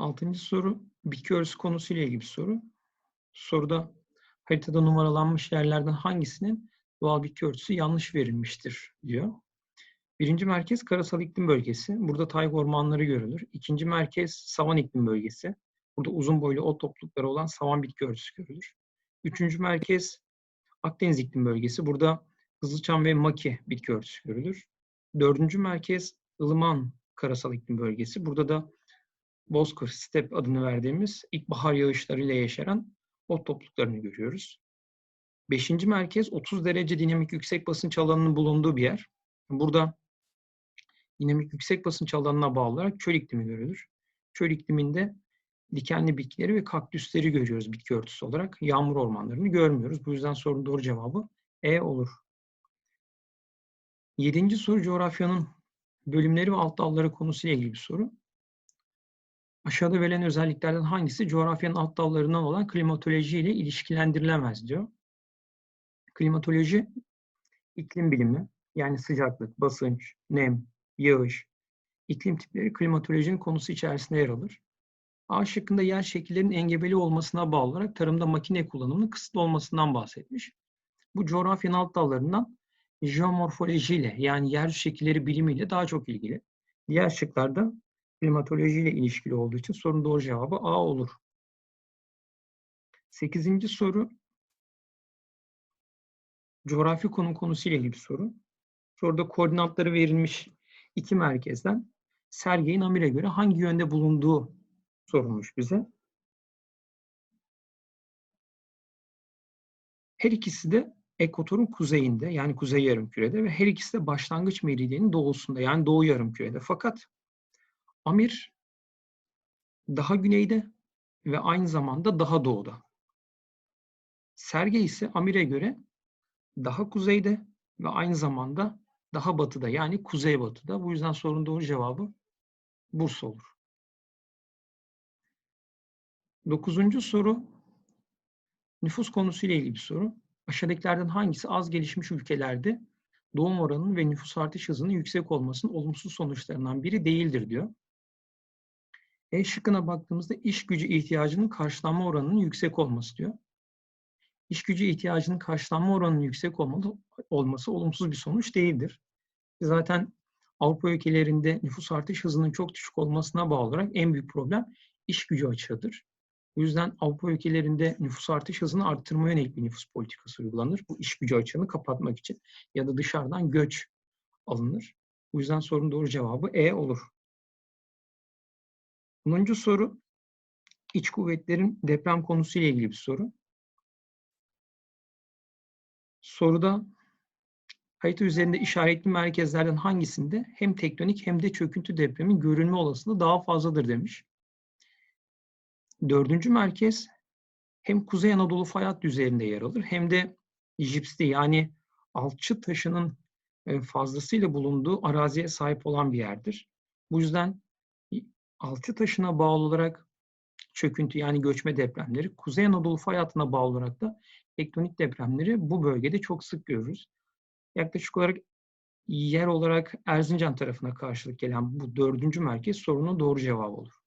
Altıncı soru bitki örtüsü konusuyla ilgili bir soru. Soruda haritada numaralanmış yerlerden hangisinin doğal bitki örtüsü yanlış verilmiştir diyor. Birinci merkez karasal iklim bölgesi. Burada tayga ormanları görülür. İkinci merkez savan iklim bölgesi. Burada uzun boylu ot toplulukları olan savan bitki örtüsü görülür. Üçüncü merkez Akdeniz iklim bölgesi. Burada Kızılçam ve Maki bitki örtüsü görülür. Dördüncü merkez ılıman karasal iklim bölgesi. Burada da Bozkır, Step adını verdiğimiz ilkbahar yağışlarıyla yaşayan ot topluluklarını görüyoruz. Beşinci merkez 30 derece dinamik yüksek basınç alanının bulunduğu bir yer. Burada dinamik yüksek basınç alanına bağlı olarak çöl iklimi görülür. Çöl ikliminde dikenli bitkileri ve kaktüsleri görüyoruz bitki örtüsü olarak. Yağmur ormanlarını görmüyoruz. Bu yüzden sorunun doğru cevabı E olur. Yedinci soru coğrafyanın bölümleri ve alt dalları konusuyla ilgili bir soru. Aşağıda verilen özelliklerden hangisi coğrafyanın alt dallarından olan klimatoloji ile ilişkilendirilemez diyor. Klimatoloji iklim bilimi yani sıcaklık, basınç, nem, yağış, iklim tipleri klimatolojinin konusu içerisinde yer alır. A şıkkında yer şekillerinin engebeli olmasına bağlı olarak tarımda makine kullanımının kısıtlı olmasından bahsetmiş. Bu coğrafyanın alt dallarından jeomorfolojiyle yani yer şekilleri bilimiyle daha çok ilgili. Diğer şıklarda klimatolojiyle ilişkili olduğu için sorunun doğru cevabı A olur. Sekizinci soru coğrafi konum konusuyla ilgili bir soru. Soruda koordinatları verilmiş iki merkezden Sergey'in Amir'e göre hangi yönde bulunduğu sorulmuş bize. Her ikisi de ekvatorun kuzeyinde yani kuzey yarımkürede ve her ikisi de başlangıç meridyenin doğusunda yani doğu yarımkürede. Fakat Amir daha güneyde ve aynı zamanda daha doğuda. Sergey ise Amir'e göre daha kuzeyde ve aynı zamanda daha batıda yani kuzeybatıda. Bu yüzden sorunun doğru cevabı Bursa olur. Dokuzuncu soru nüfus konusuyla ilgili bir soru. Aşağıdakilerden hangisi az gelişmiş ülkelerde doğum oranının ve nüfus artış hızının yüksek olmasının olumsuz sonuçlarından biri değildir diyor. E şıkkına baktığımızda iş gücü ihtiyacının karşılanma oranının yüksek olması diyor. İş gücü ihtiyacının karşılanma oranının yüksek olmalı, olması olumsuz bir sonuç değildir. Zaten Avrupa ülkelerinde nüfus artış hızının çok düşük olmasına bağlı olarak en büyük problem iş gücü açığıdır. Bu yüzden Avrupa ülkelerinde nüfus artış hızını arttırmaya yönelik bir nüfus politikası uygulanır. Bu iş gücü açığını kapatmak için ya da dışarıdan göç alınır. Bu yüzden sorunun doğru cevabı E olur. 10. soru iç kuvvetlerin deprem konusuyla ilgili bir soru. Soruda harita üzerinde işaretli merkezlerden hangisinde hem tektonik hem de çöküntü depremin görülme olasılığı daha fazladır demiş. Dördüncü merkez hem Kuzey Anadolu fay hattı üzerinde yer alır hem de jipsli yani alçı taşının e, fazlasıyla bulunduğu araziye sahip olan bir yerdir. Bu yüzden alçı taşına bağlı olarak çöküntü yani göçme depremleri, Kuzey Anadolu fay hattına bağlı olarak da tektonik depremleri bu bölgede çok sık görürüz. Yaklaşık olarak yer olarak Erzincan tarafına karşılık gelen bu dördüncü merkez sorunun doğru cevabı olur.